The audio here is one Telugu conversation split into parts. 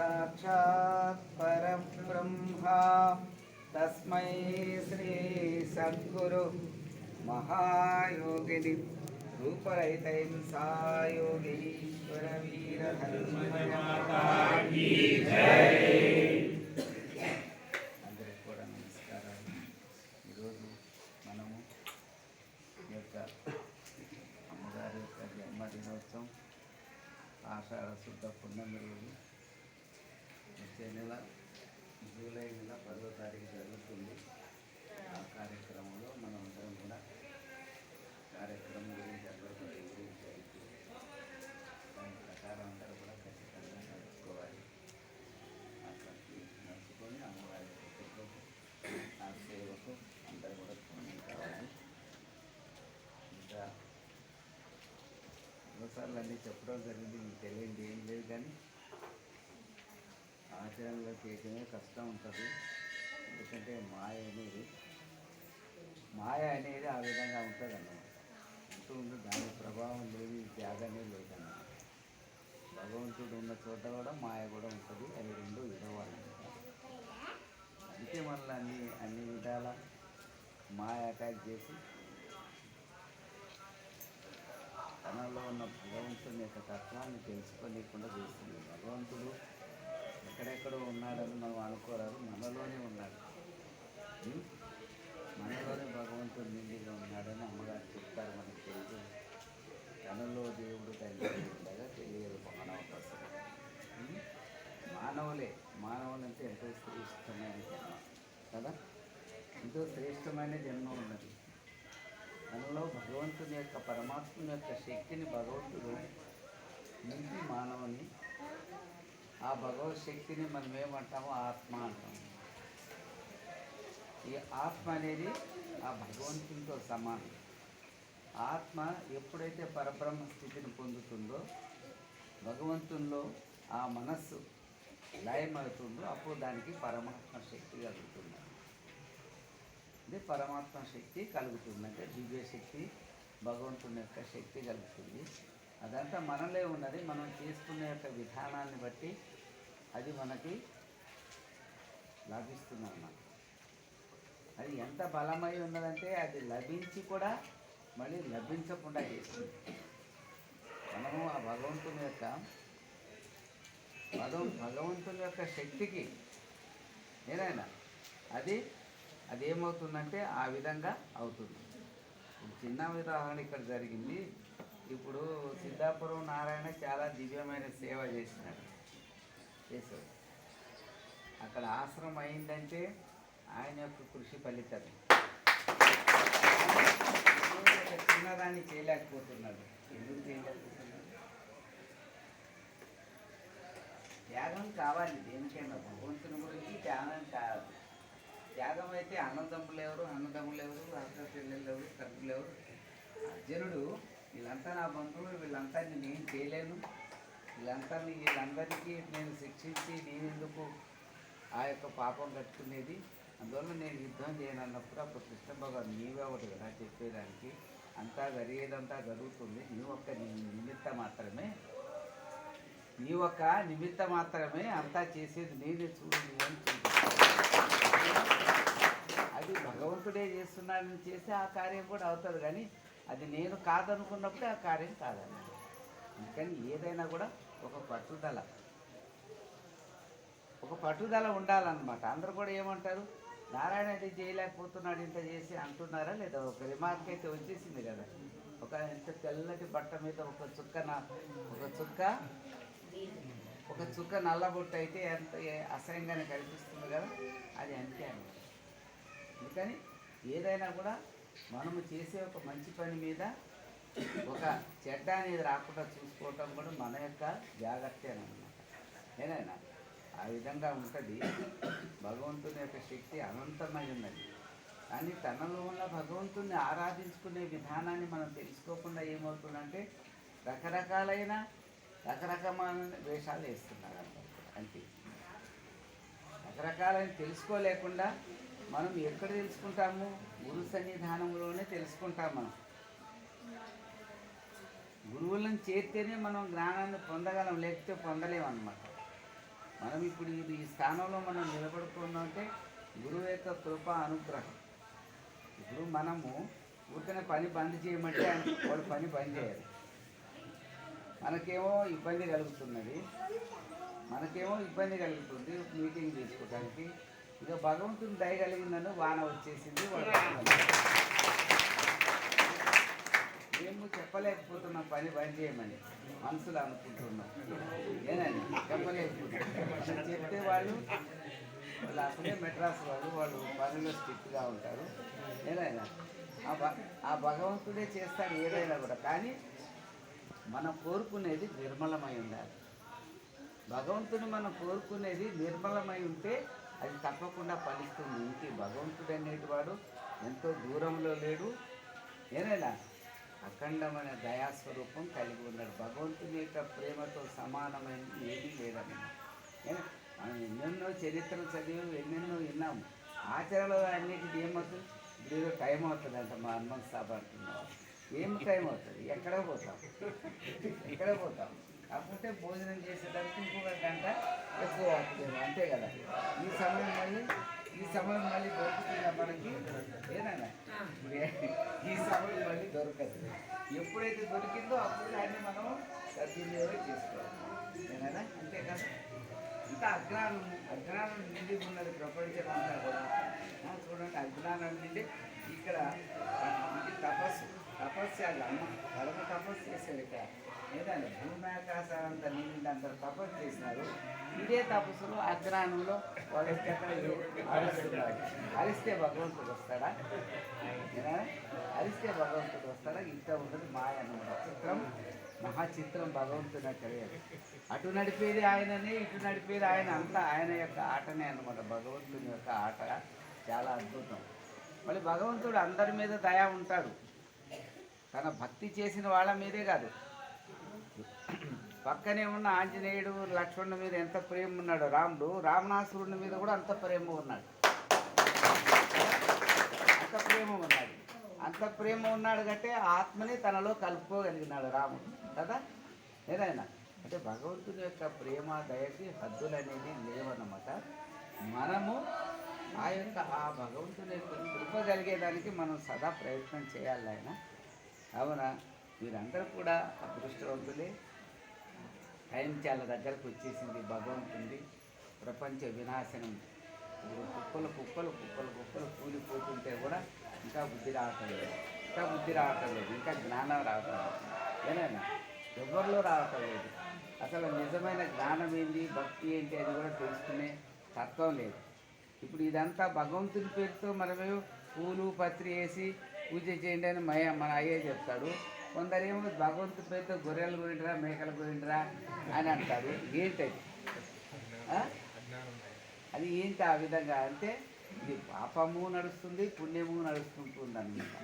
సాక్షాత్ పరబ్రహ్మా తస్మై శ్రీ సద్గురు మహాయోగిని రూపరహితహింసాయోగీశ్వర వీర యొక్క ఆషాఢ శుద్ధ పున్నమి రోజు. వచ్చే నెల జూలై నెల పదో తారీఖు జరుగుతుంది. ఆ కార్యక్రమంలో మనం అందరం కూడా కార్యక్రమం గురించి అందరూ గురించి అయితే దాని ప్రకారం అందరూ కూడా ఖచ్చితంగా నడుచుకోవాలి. అట్లా నడుచుకొని అమ్మవారి దగ్గరకు ఆ సేవకు అందరూ కూడా ఫోన్ కావాలి. ఇంకా ఎన్నోసార్లు అన్నీ చెప్పడం జరిగింది మీకు తెలియంది ఏం లేదు కానీ ఆచరణలో చేయటమే కష్టం ఉంటుంది. ఎందుకంటే మాయ అనేది మాయ అనేది ఆ విధంగా ఉంటుంది అన్నమాట ఉంటూ ఉంటూ దాని ప్రభావం లేని త్యాగమే లేదన్నమాట. భగవంతుడు ఉన్న చోట కూడా మాయ కూడా ఉంటుంది. అవి రెండు విధవాళ్ళు అందుకే మనల్ని అన్ని అన్ని విధాల మాయ అటాక్ చేసి తనలో ఉన్న భగవంతుని యొక్క తత్వాన్ని తెలుసుకోలేకుండా చేస్తుంది. భగవంతుడు ఎక్కడెక్కడో ఉన్నాడని మనం అనుకోరాదు. మనలోనే ఉన్నాడు. మనలోనే భగవంతుడు నిండిగా ఉన్నాడని అమ్మగారు చెప్తారు మనకు తెలుసు తనలో దేవుడు తండ్రి ఉండగా తెలియదు మానవ కోసం మానవులే. మానవులంటే ఎంతో శ్రేష్టమైన జన్మ. కదా? ఎంతో శ్రేష్టమైన జన్మ ఉన్నది. మనలో భగవంతుని యొక్క పరమాత్మ యొక్క శక్తిని భగవంతుడు నింపి మానవుని ఆ భగవత్ శక్తిని మనం ఏమంటామో ఆత్మ అంటాము ఈ ఆత్మ అనేది ఆ భగవంతునితో సమానం. ఆత్మ ఎప్పుడైతే పరబ్రహ్మ స్థితిని పొందుతుందో భగవంతునిలో ఆ మనస్సు లయమవుతుందో అప్పుడు దానికి పరమాత్మ శక్తి కలుగుతుంది. ఇది పరమాత్మ శక్తి కలుగుతుంది. అంటే దివ్య శక్తి భగవంతుని యొక్క శక్తి కలుగుతుంది. అదంతా మనలే ఉన్నది. మనం చేసుకునే యొక్క విధానాన్ని బట్టి అది మనకి లభిస్తుంది అన్నమాట అది ఎంత బలమై ఉన్నదంటే అది లభించి కూడా మళ్ళీ లభించకుండా చేస్తుంది. మనము ఆ భగవంతుని యొక్క భగవ భగవంతుని యొక్క శక్తికి ఏదైనా అది అది ఏమవుతుందంటే ఆ విధంగా అవుతుంది. చిన్న ఉదాహరణ ఇక్కడ జరిగింది. ఇప్పుడు సిద్ధాపురం నారాయణ చాలా దివ్యమైన సేవ చేసినాడు చేశాడు అక్కడ ఆశ్రమం అయిందంటే ఆయన యొక్క కృషి ఫలితం. చిన్నదాన్ని చేయలేకపోతున్నాడు ఎందుకు చేయలేకపోతున్నాడు త్యాగం కావాలి దేనికైనా భగవంతుని గురించి త్యాగం కాదు. త్యాగం అయితే అన్నదమ్ములు ఎవరు అన్నదమ్ములు ఎవరు అక్క పిల్లలు ఎవరు తమ్ములు ఎవరు? అర్జునుడు వీళ్ళంతా నా బంధువులు వీళ్ళంతా నేను ఏం చేయలేను. వీళ్ళంతా వీళ్ళందరికీ నేను శిక్షించి నేనెందుకు ఆ యొక్క పాపం కట్టుకునేది? అందువల్ల నేను యుద్ధం చేయను అన్నప్పుడు అప్పుడు కృష్ణ భగవాన్ నీవే ఒకటి కదా చెప్పేదానికి. అంతా జరిగేదంతా జరుగుతుంది. నీ ఒక్క నిమిత్త మాత్రమే. నీ ఒక్క నిమిత్త మాత్రమే అంతా చేసేది నేనే చూడు అని అది భగవంతుడే చేస్తున్నాడని చేస్తే ఆ కార్యం కూడా అవుతుంది. కానీ అది నేను కాదనుకున్నప్పుడే ఆ కార్యం కాదన్నమాట అందుకని ఏదైనా కూడా ఒక పట్టుదల. ఒక పట్టుదల ఉండాలన్నమాట. అందరూ కూడా ఏమంటారు? నారాయణ రెడ్డి చేయలేకపోతున్నాడు ఇంత చేసి అంటున్నారా లేదా? ఒక రిమార్క్ అయితే వచ్చేసింది కదా. ఒక ఇంత తెల్లటి బట్ట మీద ఒక చుక్క ఒక చుక్క ఒక చుక్క నల్లబొట్టు అయితే ఎంత అసహ్యంగానే కనిపిస్తుంది కదా. అది అంతే అన్నమాట. అందుకని ఏదైనా కూడా మనము చేసే ఒక మంచి పని మీద ఒక చెడ్డ అనేది రాకుండా చూసుకోవటం కూడా మన యొక్క జాగ్రత్త అనమాట ఏదైనా ఆ విధంగా ఉంటుంది భగవంతుని యొక్క శక్తి అనంతమై ఉన్నది. కానీ తనలో ఉన్న భగవంతుని ఆరాధించుకునే విధానాన్ని మనం తెలుసుకోకుండా ఏమవుతుందంటే రకరకాలైన రకరకమైన వేషాలు వేస్తున్నారు అంటే అంతే. రకరకాలని తెలుసుకోలేకుండా మనం ఎక్కడ తెలుసుకుంటాము? గురు సన్నిధానంలోనే తెలుసుకుంటాం మనం. గురువులను చేరితేనే మనం జ్ఞానాన్ని పొందగలం లేకపోతే పొందలేమన్నమాట. మనం ఇప్పుడు ఇది ఈ స్థానంలో మనం నిలబడుకున్నామంటే గురువు యొక్క కృప అనుగ్రహం. ఇప్పుడు మనము ఊరికనే పని బంద్ చేయమంటే వాడు పని బంద్ చేయాలి. మనకేమో ఇబ్బంది కలుగుతున్నది. మనకేమో ఇబ్బంది కలుగుతుంది మీటింగ్ తీసుకోవడానికి ఇక భగవంతుని దయ కలిగిందని వాన వచ్చేసింది మేము చెప్పలేకపోతున్నాం పని బంద్ చేయమని మనసులో అనుకుంటున్నాం. ఏనండి? చెప్పలేకపోతున్నాం. చెప్తే వాళ్ళు వాళ్ళు అసలే మెడ్రాస్ వాళ్ళు వాళ్ళు పనిలో స్ట్రిక్ట్గా ఉంటారు. ఏదైనా ఆ భ ఆ భగవంతుడే చేస్తాడు ఏదైనా కూడా. కానీ మనం కోరుకునేది నిర్మలమై ఉండాలి. భగవంతుని మనం కోరుకునేది నిర్మలమై ఉంటే అది తప్పకుండా ఫలిస్తుంది. ఇంటి భగవంతుడు అనేటివాడు ఎంతో దూరంలో లేడు. ఏనైనా అఖండమైన దయాస్వరూపం కలిగి ఉన్నాడు. భగవంతుని యొక్క ప్రేమతో సమానమైనది ఏమీ లేదని మనం ఎన్నెన్నో చరిత్రలు చదివి ఎన్నెన్నో విన్నాము ఆచరణలో అన్నిటికీ ఏమవుతుంది ఇప్పుడు ఏదో టైం అవుతుందంట మా హనుమంత్ సాబ్ అంటున్నావు ఏం టైం అవుతుంది? ఎక్కడ పోతాం? ఎక్కడ పోతాం? కాకపోతే భోజనం చేసేటప్పుడు ఇంకొక గంట ఎక్కువ అవుతుంది అంతే కదా. ఈ సమయం మళ్ళీ ఈ సమయం మళ్ళీ దొరుకుతుందా మనకి? ఏదైనా. ఈ సమయం మళ్ళీ దొరకదు. ఎప్పుడైతే దొరికిందో అప్పుడు దాన్ని మనం సద్వినియోగం చేసుకోవాలి. ఏదైనా? అంతే కదా. ఇంకా అజ్ఞానం అజ్ఞానం నిండి ఉన్నది ప్రపంచం అంతా కూడా చూడండి అజ్ఞానం నుండి ఇక్కడ తపస్సు తపస్సు అది అమ్మ. పరమ తపస్సు చేశారు ఇక్కడ. ఏదండి భూమి ఆకాశాలు అంతా తపస్సు చేసినారు. ఇదే తపస్సులో అజ్ఞానంలో వాళ్ళు అరుస్తున్నారు అరిస్తే భగవంతుడు వస్తాడా? అరిస్తే భగవంతుడు వస్తాడా? ఇంత ఉండదు మాయ అన్నమాట. చిత్రం మహాచిత్రం భగవంతుని తెలియదు అటు నడిపేది ఆయననే ఇటు నడిపేది ఆయన. అంతా ఆయన యొక్క ఆటనే అనమాట భగవంతుని యొక్క ఆట చాలా అద్భుతం. మళ్ళీ భగవంతుడు అందరి మీద దయా ఉంటాడు. తన భక్తి చేసిన వాళ్ళ మీదే కాదు. పక్కనే ఉన్న ఆంజనేయుడు లక్ష్మణుడి మీద ఎంత ప్రేమ ఉన్నాడు రాముడు రావణాసురుడి మీద కూడా అంత ప్రేమ ఉన్నాడు. అంత ప్రేమ ఉన్నాడు. అంత ప్రేమ ఉన్నాడు కంటే ఆత్మని తనలో కలుపుకోగలిగినాడు రాముడు. కదా? ఏదైనా. అంటే భగవంతుని యొక్క ప్రేమ దయకి హద్దులు అనేది లేవన్నమాట. మనము ఆ యొక్క ఆ భగవంతుని యొక్క మనం సదా ప్రయత్నం చేయాలి ఆయన అవునా? మీరందరూ కూడా అదృష్టవంతులే. టైం చాలా దగ్గరకు వచ్చేసింది భగవంతుంది ప్రపంచ వినాశనం. ఇప్పుడు కుక్కలు కుక్కలు కుక్కలు కుక్కలు కూలిపోతుంటే కూడా ఇంకా బుద్ధి రావటం లేదు ఇంకా బుద్ధి రావటం లేదు ఇంకా జ్ఞానం రావటం లేదు ఏనైనా ఎవరిలో రావటం లేదు అసలు నిజమైన జ్ఞానం ఏంటి భక్తి ఏంటి అని కూడా తెలుసుకునే తత్వం లేదు. ఇప్పుడు ఇదంతా భగవంతుని పేరుతో మనమే పూలు పత్రి వేసి పూజ చేయండి అని మయ మన అయ్యే చెప్తాడు. కొందరేమో భగవంతు పేరుతో గొర్రెలు గురింటరా మేకలు గురింటరా అని అంటారు. ఏంటది అది? ఏంటి ఆ విధంగా అంటే ఇది పాపము నడుస్తుంది పుణ్యము నడుస్తుంటుంది అనమాట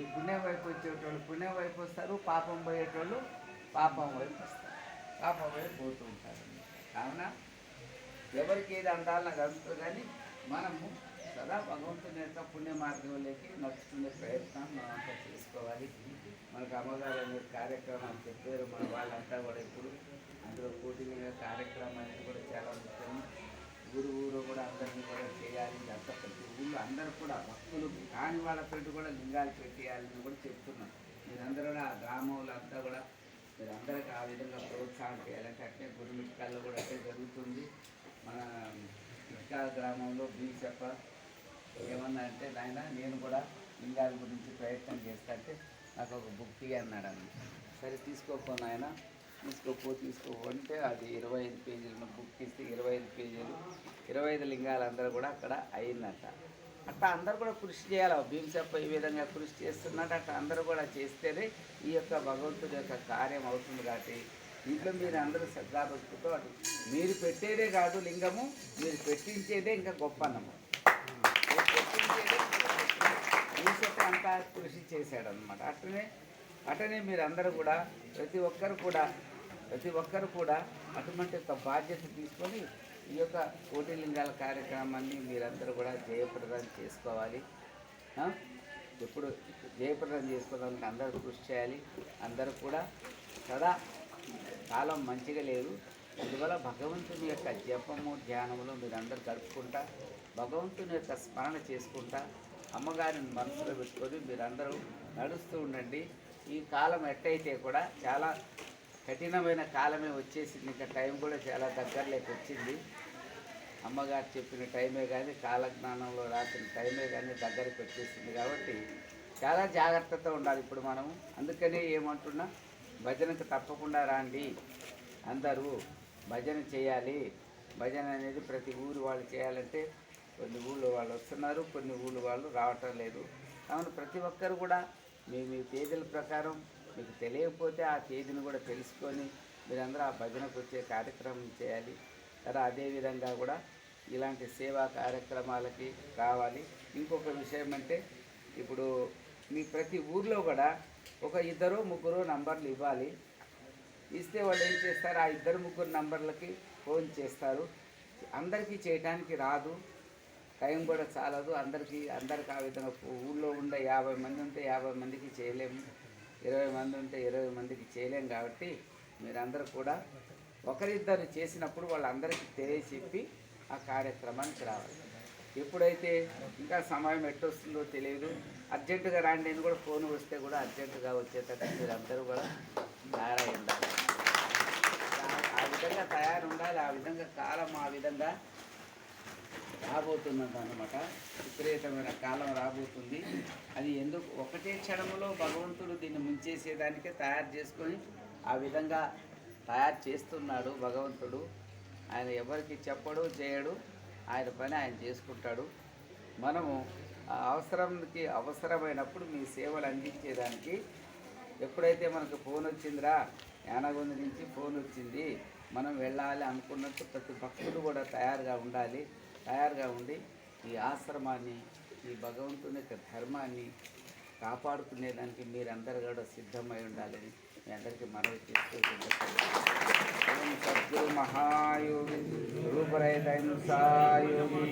ఈ పుణ్యం వైపు వచ్చేటోళ్ళు పుణ్యం వైపు వస్తారు పాపం పోయేటోళ్ళు పాపం వైపు వస్తారు. పాపం వైపు పోతూ ఉంటారు. కావున ఎవరికి ఏది అందాలని కలుగుతుంది కానీ మనము సదా భగవంతుని యొక్క పుణ్య మార్గంలోకి నడుచుకునే ప్రయత్నం మనం చేసుకోవాలి. మనకు అమ్మగారు కార్యక్రమాలు చెప్పారు. మన వాళ్ళంతా కూడా ఇప్పుడు అందులో పోటీగా కార్యక్రమం అనేది కూడా చాలా ముఖ్యం. ఊరు ఊరు కూడా అందరినీ కూడా చేయాలి. అంతా ప్రతి ఊళ్ళో అందరూ కూడా భక్తులు కాని వాళ్ళ పెట్టి కూడా లింగాలు పెట్టేయాలని కూడా చెప్తున్నాం మీరందరూ కూడా ఆ గ్రామంలో అంతా కూడా మీరందరికీ ఆ విధంగా ప్రోత్సాహం చేయాలంటే అట్లే గురుమిట్కాల్లో కూడా అట్లే జరుగుతుంది. మన మిట్కాల గ్రామంలో బీచప్ప ఏమన్నా అంటే నాయన నేను కూడా లింగాల గురించి ప్రయత్నం చేస్తా అంటే నాకు ఒక బుక్ తీ అన్నాడు సరే తీసుకోపో నాయన. తీసుకోపో తీసుకోపో అంటే అది ఇరవై ఐదు పేజీలను బుక్ తీస్తే ఇరవై ఐదు పేజీలు. ఇరవై ఐదు లింగాలు అందరూ కూడా అక్కడ అయిందట అట్లా అందరూ కూడా కృషి చేయాలి. భీమసప్ప ఈ విధంగా కృషి చేస్తున్నట్టు అట్లా అందరూ కూడా చేస్తేనే ఈ యొక్క భగవంతుడి యొక్క కార్యం అవుతుంది కాబట్టి ఇంట్లో మీరు అందరూ శ్రద్ధాభక్తితో అటు. మీరు పెట్టేదే కాదు లింగము మీరు పెట్టించేదే ఇంకా గొప్ప అన్నమాట మీరు పెట్టించేదే ఈశ్వత అంతా కృషి చేశాడు అనమాట అట్లనే అటనే మీరందరూ కూడా ప్రతి ఒక్కరు కూడా ప్రతి ఒక్కరు కూడా అటువంటి యొక్క బాధ్యత తీసుకొని ఈ యొక్క కోటి లింగాల కార్యక్రమాన్ని మీరందరూ కూడా జయప్రదం చేసుకోవాలి. ఎప్పుడు జయప్రదం చేసుకోవడానికి అందరూ కృషి చేయాలి. అందరూ కూడా సదా కాలం మంచిగా లేదు. అందువల్ల భగవంతుని యొక్క జపము ధ్యానములు మీరందరూ గడుపుకుంటా భగవంతుని యొక్క స్మరణ చేసుకుంటా అమ్మగారిని మనసులో పెట్టుకొని మీరందరూ నడుస్తూ ఉండండి. ఈ కాలం ఎట్టయితే కూడా చాలా కఠినమైన కాలమే వచ్చేసింది. ఇంకా టైం కూడా చాలా దగ్గరలోకి వచ్చింది. అమ్మగారు చెప్పిన టైమే కానీ కాలజ్ఞానంలో రాసిన టైమే కానీ దగ్గరికి వచ్చేసింది కాబట్టి చాలా జాగ్రత్తతో ఉండాలి ఇప్పుడు మనం. అందుకనే ఏమంటున్నా భజనకు తప్పకుండా రాండి. అందరూ భజన చేయాలి. భజన అనేది ప్రతి ఊరు వాళ్ళు చేయాలంటే కొన్ని ఊళ్ళో వాళ్ళు వస్తున్నారు కొన్ని ఊళ్ళు వాళ్ళు రావటం లేదు. కావున ప్రతి ఒక్కరు కూడా మీ మీ తేదీల ప్రకారం మీకు తెలియకపోతే ఆ తేదీని కూడా తెలుసుకొని మీరందరూ ఆ భజనకు వచ్చే కార్యక్రమం చేయాలి. కదా అదేవిధంగా కూడా ఇలాంటి సేవా కార్యక్రమాలకి కావాలి ఇంకొక విషయం అంటే ఇప్పుడు మీ ప్రతి ఊర్లో కూడా ఒక ఇద్దరు ముగ్గురు నంబర్లు ఇవ్వాలి. ఇస్తే వాళ్ళు ఏం చేస్తారు? ఆ ఇద్దరు ముగ్గురు నంబర్లకి ఫోన్ చేస్తారు. అందరికీ చేయడానికి రాదు. టైం కూడా చాలదు. అందరికీ అందరికి ఆ విధంగా ఊళ్ళో ఉండే యాభై మంది ఉంటే యాభై మందికి చేయలేము ఇరవై మంది ఉంటే ఇరవై మందికి చేయలేము కాబట్టి మీరందరూ కూడా ఒకరిద్దరు చేసినప్పుడు వాళ్ళందరికీ తెలియచెప్పి ఆ కార్యక్రమానికి రావాలి. ఎప్పుడైతే ఇంకా సమయం ఎట్టొస్తుందో తెలియదు. అర్జెంటుగా రాండి అని కూడా ఫోన్ వస్తే కూడా అర్జెంటుగా వచ్చేటట్టు మీరు అందరూ కూడా తయారై ఉండాలి ఆ విధంగా తయారు ఉండాలి ఆ విధంగా కాలం ఆ విధంగా రాబోతున్నది అనమాట విపరీతమైన కాలం రాబోతుంది. అది ఎందుకు? ఒకటే క్షణంలో భగవంతుడు దీన్ని ముంచేసేదానికే తయారు చేసుకొని ఆ విధంగా తయారు చేస్తున్నాడు భగవంతుడు. ఆయన ఎవరికి చెప్పడు చేయడు. ఆయన పని ఆయన చేసుకుంటాడు. మనము ఆ అవసరంకి అవసరమైనప్పుడు మీ సేవలు అందించేదానికి ఎప్పుడైతే మనకు ఫోన్ వచ్చిందిరా యానగొంది నుంచి ఫోన్ వచ్చింది మనం వెళ్ళాలి అనుకున్నట్టు ప్రతి భక్తుడు కూడా తయారుగా ఉండాలి. తయారుగా ఉండి ఈ ఆశ్రమాన్ని ఈ భగవంతుని యొక్క ధర్మాన్ని కాపాడుకునేదానికి మీరందరూ కూడా సిద్ధమై ఉండాలని మీ అందరికీ మనవి చేస్తూ సద్గురు మహాయోగి రూపరహిత హింసాయోగి